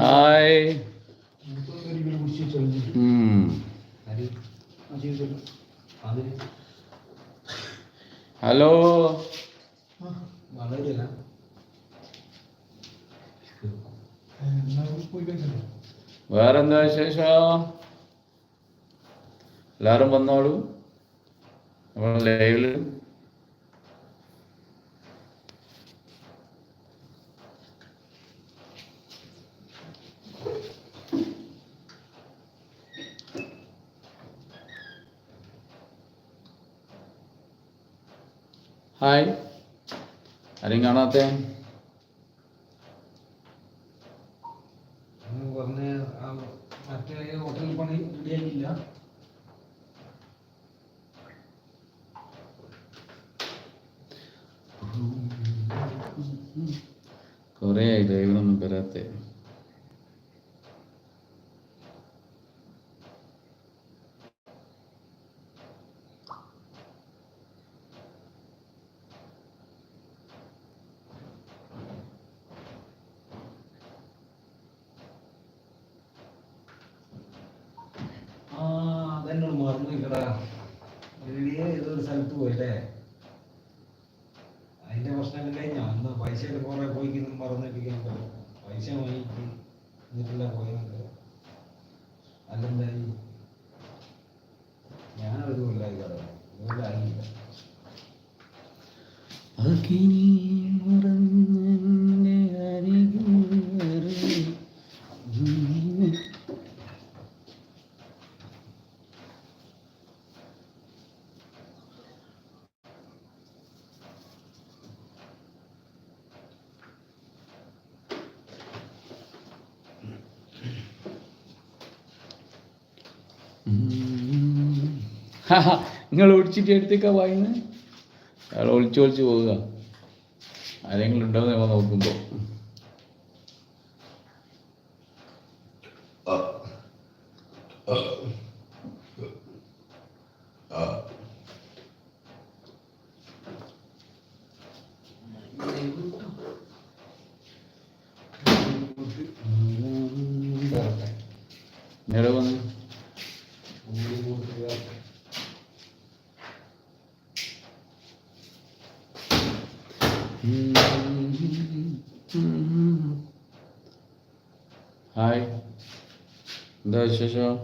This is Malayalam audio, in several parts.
ഹായ്. ഹലോ. വേറെന്താ വിശേഷം? എല്ലാരും വന്നോളൂ. നമ്മൾ ലൈവിൽ ഹായ് ആരെയും കാണാത്തേ നിൽക്കടാ ഏതൊരു സ്ഥലത്ത് പോയില്ലേ? നിങ്ങൾ ഒളിച്ചിട്ട് എടുത്തേക്കാ വായിന്ന്? അയാൾ ഒളിച്ച് ഒളിച്ച് പോവുക. ആരെങ്കിലും ഉണ്ടോ എന്ന് നോക്കുമ്പോൾ നേരെ വന്ന് ഹായ് എന്താ വിശേഷം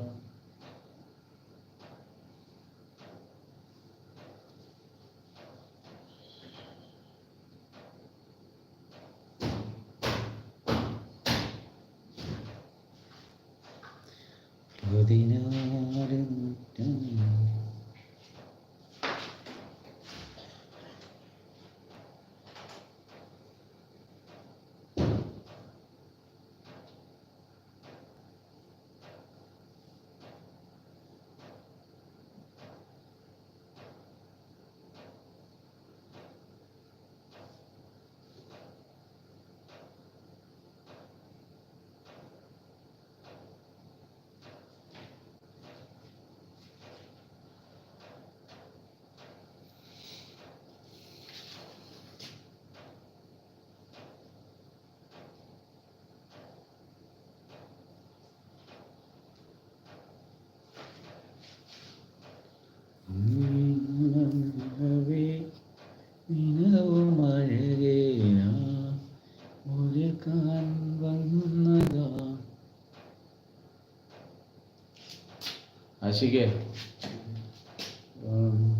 아시게? 음.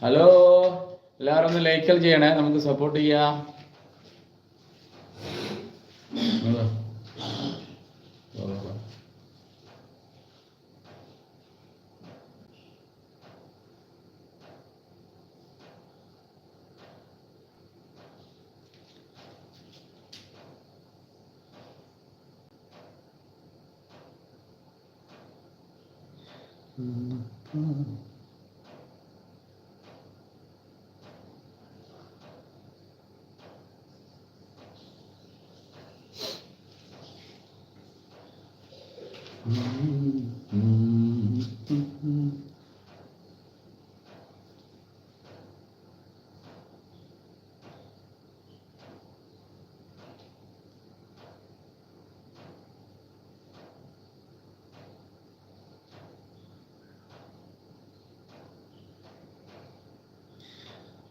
ഹലോ എല്ലാവരും ഒന്ന് ലൈക്കൽ ചെയ്യണേ നമുക്ക് സപ്പോർട്ട് ചെയ്യാം Mm-hmm.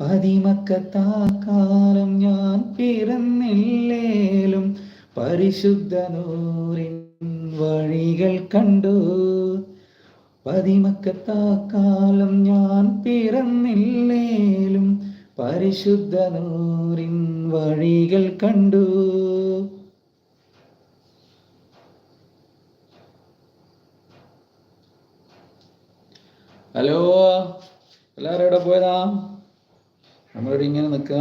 പതിമക്കത്താ കാലം ഞാൻ പിറന്നില്ലേലും പരിശുദ്ധ നൂറിൻ വഴികൾ കണ്ടു. പതിമക്കത്താക്കാലം ഞാൻ പിറന്നില്ലേലും പരിശുദ്ധ നൂറിൻ വഴികൾ കണ്ടു. ഹലോ എല്ലാവരും എവിടെ പോയതാ? നമ്മളിവിടെ ഇങ്ങനെ നിൽക്കുക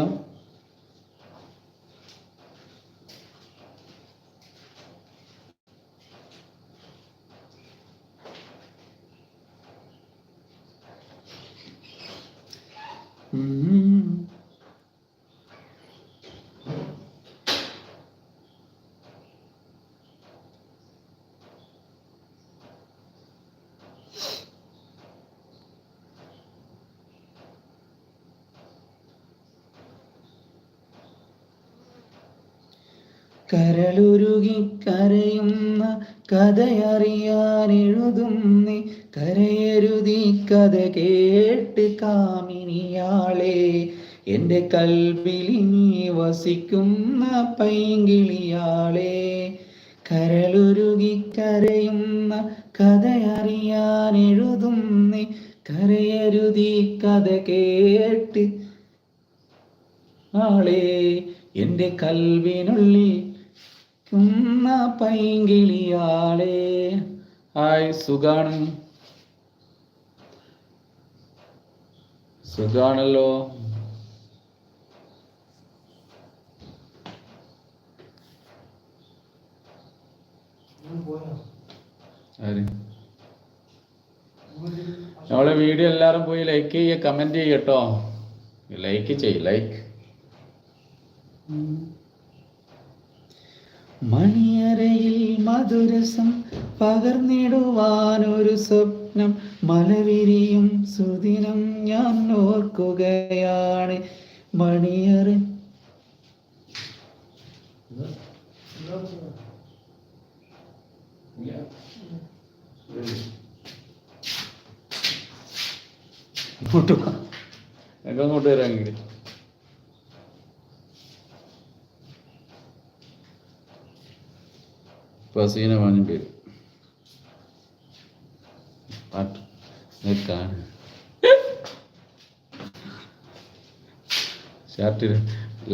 ഉം. കരളുരുകി കരയുന്ന കഥയറിയാൻ എഴുതുന്നി കരയരുതി കഥ കേട്ട് കാമിനിയാളെ. എന്റെ കൽവിലിനി വസിക്കുന്ന പൈങ്കിളിയാളെ. കരളുരുകി കരയുന്ന കഥയറിയാൻ എഴുതുന്നി കരയരുതി കഥ കേട്ട് ആളെ. എന്റെ കൽവിനുള്ളിൽ കുന്ന പൈങ്കിളിയാളെ. ഹായ് സുഖാണ്? സുഖാണല്ലോ. നമ്മളെ വീഡിയോ എല്ലാവരും പോയി ലൈക്ക് ചെയ്യുക കമന്റ് ചെയ്യട്ടോ ലൈക്ക് ചെയ്യ് ലൈക്ക് മണിയറയിൽ മധുരസം പകർന്നിടുവാനൊരു സ്വപ്നം മലവിരിയും സുദിനം ഞാൻ ഓർക്കുകയാണ്. മണിയറ അങ്ങോട്ട് വരാം ഇങ്ങോട്ട് പസീന വാങ്ങിട്ട് വരും പാട്ട് നിൽക്കാണ്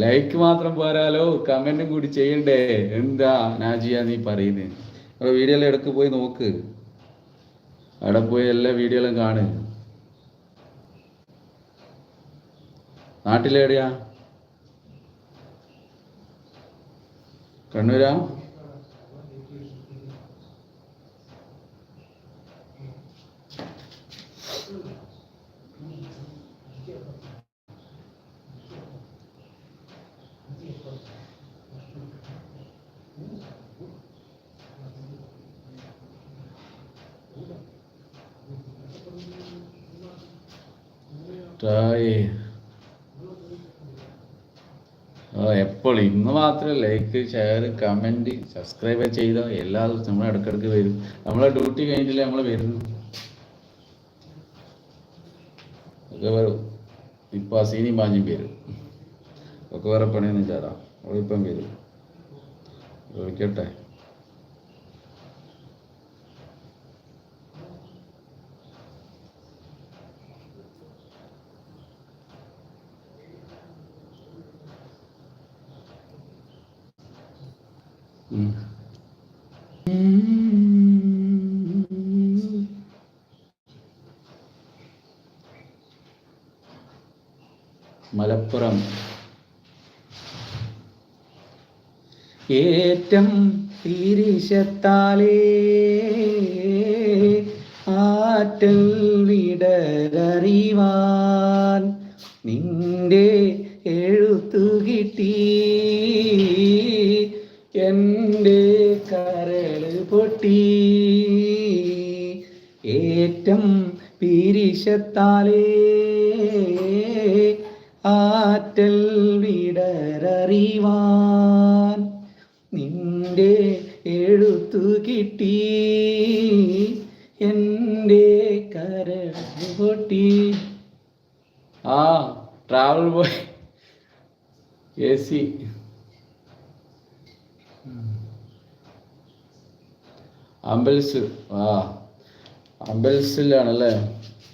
ലൈക്ക് മാത്രം പോരാലോ കമന്റും കൂടി ചെയ്യണ്ടേ? എന്താ നാജിയ നീ പറയുന്നത് അപ്പോൾ വീഡിയോ എല്ലാം ഇടയ്ക്ക് പോയി നോക്ക്. അവിടെ പോയി എല്ലാ വീഡിയോയിലും കാണ്. നാട്ടിലെവിടെയാ? കണ്ണൂരാ? മാത്രമല്ല ലൈക്ക് ഷെയർ കമന്റ് സബ്സ്ക്രൈബ് ചെയ്ത എല്ലാ ദിവസവും നമ്മൾ ഇടയ്ക്കിടയ്ക്ക് വരും. നമ്മളെ ഡ്യൂട്ടി കഴിഞ്ഞില്ലേ നമ്മൾ വരുന്നു ഒക്കെ വരും ഇപ്പം അസീനി മാഞ്ഞും വരും ഒക്കെ വേറെ പണിയൊന്നും ചേരാം അവളിപ്പം വരും. വിളിക്കട്ടെ. മലപ്പുറം. ഏറ്റം തിരിശത്താലേ ആറ്റൽ വിടരറിവാൻ നിന്റെ പൊട്ടി ഏറ്റം പിരിശത്താലേ ആറ്റൽ വിടരറിവാൻ നിന്റെ എഴുത്തു കിട്ടി. എന്റെ കര പൊട്ടി. ആ ട്രാവൽ ബോയ് എ സി. അമ്പൽസ് ആ അമ്പൽസിലാണല്ലേ?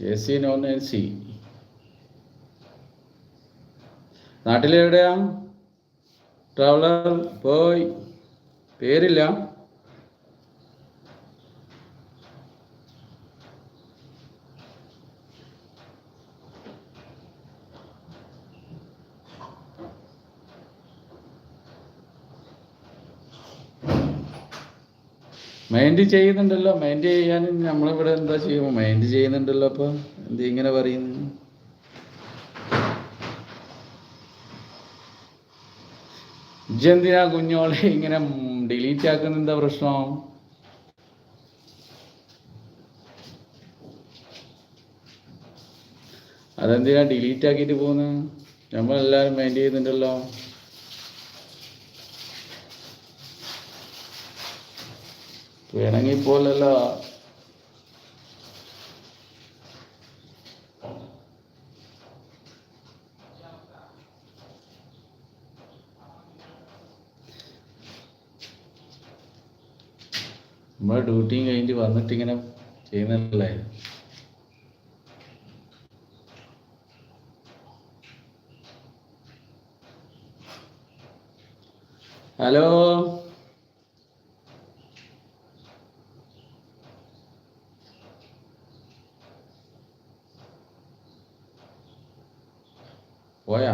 A C non A C. നാട്ടിലെവിടെയാ? Traveller പോയി. പേരില്ല. മൈൻഡ് ചെയ്യുന്നുണ്ടല്ലോ. മൈൻഡ് ചെയ്യാൻ നമ്മളിവിടെ എന്താ ചെയ്യുമ്പോൾ മൈൻഡ് ചെയ്യുന്നുണ്ടല്ലോ അപ്പൊ എന്ത് ഇങ്ങനെ പറയുന്നു ഇജ്ജെന്തിനാ കുഞ്ഞോളെ ഇങ്ങനെ ഡിലീറ്റ് ആക്കുന്ന എന്താ പ്രശ്നം? അതെന്തിനാ ഡിലീറ്റ് ആക്കിയിട്ട് പോകുന്നത് നമ്മളെല്ലാരും മൈൻഡ് ചെയ്യുന്നുണ്ടല്ലോ. വേണമെങ്കിൽ പോലല്ല നമ്മളെ ഡ്യൂട്ടിയും കഴിഞ്ഞിട്ട് വന്നിട്ട് ഇങ്ങനെ ചെയ്യുന്നല്ലേ ഹലോ പോയാ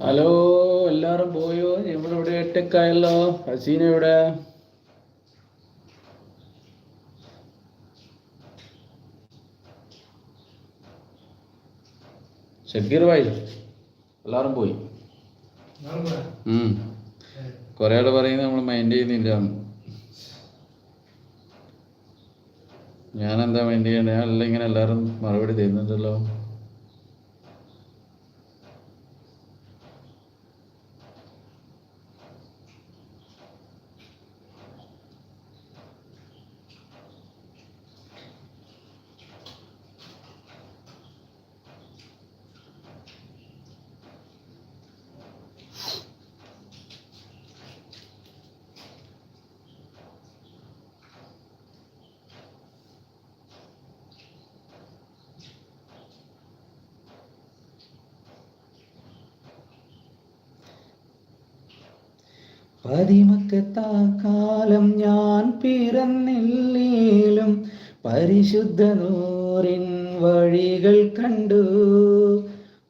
ഹലോ എല്ലാരും പോയോ? ഇവിടെ ഇവിടെ ഒറ്റക്കായല്ലോ ഹസീന എവിടെ? ഷക്കീർ ഭായി എല്ലാരും പോയി? ഉം. കൊറേ ആൾ പറയുന്നത് നമ്മൾ മൈൻഡ് ചെയ്യുന്നില്ല. ഞാൻ എന്താ മൈൻഡ് ചെയ്യണ്ടേ ഇങ്ങനെ എല്ലാരും മറുപടി തരുന്നുണ്ടല്ലോ. പതിമക്കത്താക്കാലം ഞാൻ പിറന്നില്ലേലും പരിശുദ്ധ നൂറിൻ വഴികൾ കണ്ടു.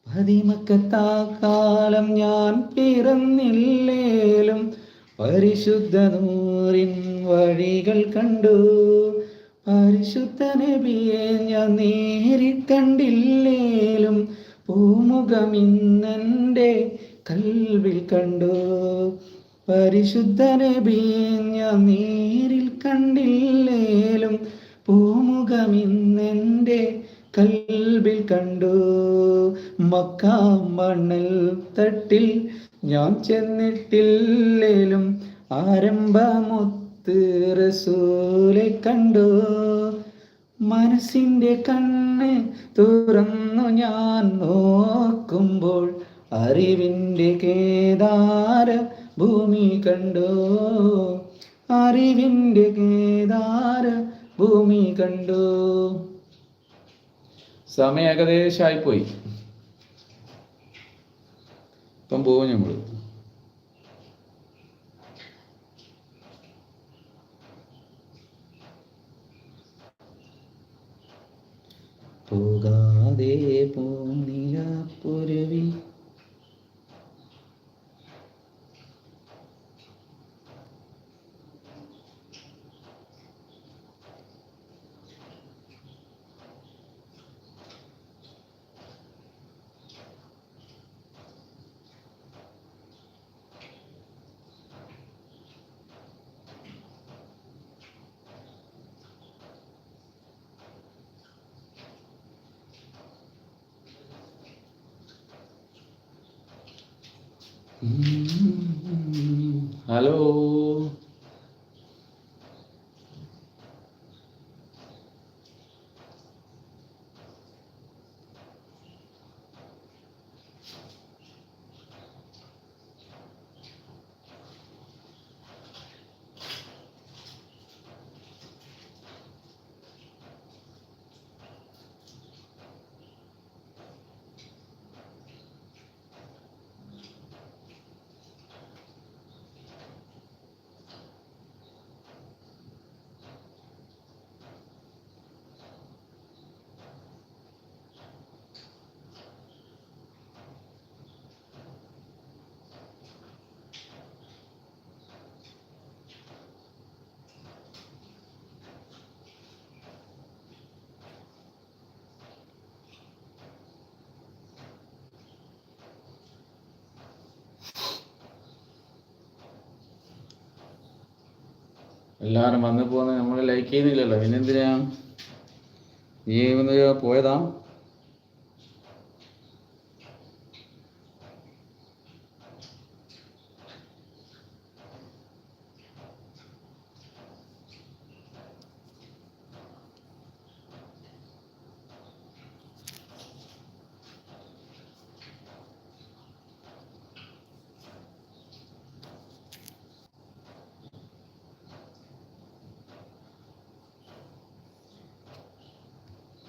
പതിമക്കത്താക്കാലം ഞാൻ പിറന്നില്ലേലും പരിശുദ്ധ നൂറിൻ വഴികൾ കണ്ടു. പരിശുദ്ധ നബിയെ ഞാൻ നേരിട്ടണ്ടില്ലേലും പൂമുഖം ഇന്നെന്റെ കൽവിൽ കണ്ടു. പരിശുദ്ധ നബിയെ ഞാൻ നേരിൽ കണ്ടില്ലേലും പൂമുഖം ഇന്നെന്റെ കൽവിൽ കണ്ടു. മക്ക മണ്ണൽ തട്ടിൽ ഞാൻ ചെന്നിട്ടില്ലേലും ആരംഭമൊത്ത് റസൂലെ കണ്ടു. മനസ്സിന്റെ കണ്ണ് തുറന്നു ഞാൻ നോക്കുമ്പോൾ അറിവിന്റെ കേദാര ഭൂമി കണ്ടു. അറിവിന്റെ കേദാര ഭൂമി കണ്ടു. സമയം ഏകദേശമായിപ്പോയി ഇപ്പം പോവും ഞങ്ങൾ പോകാതെ പോ പുരവി ഹലോ എല്ലാവരും വന്നു പോകുന്ന നമ്മൾ ലൈക്ക് ചെയ്യുന്നില്ലല്ലോ. പിന്നെന്തിനാ? നീ പോയതാ?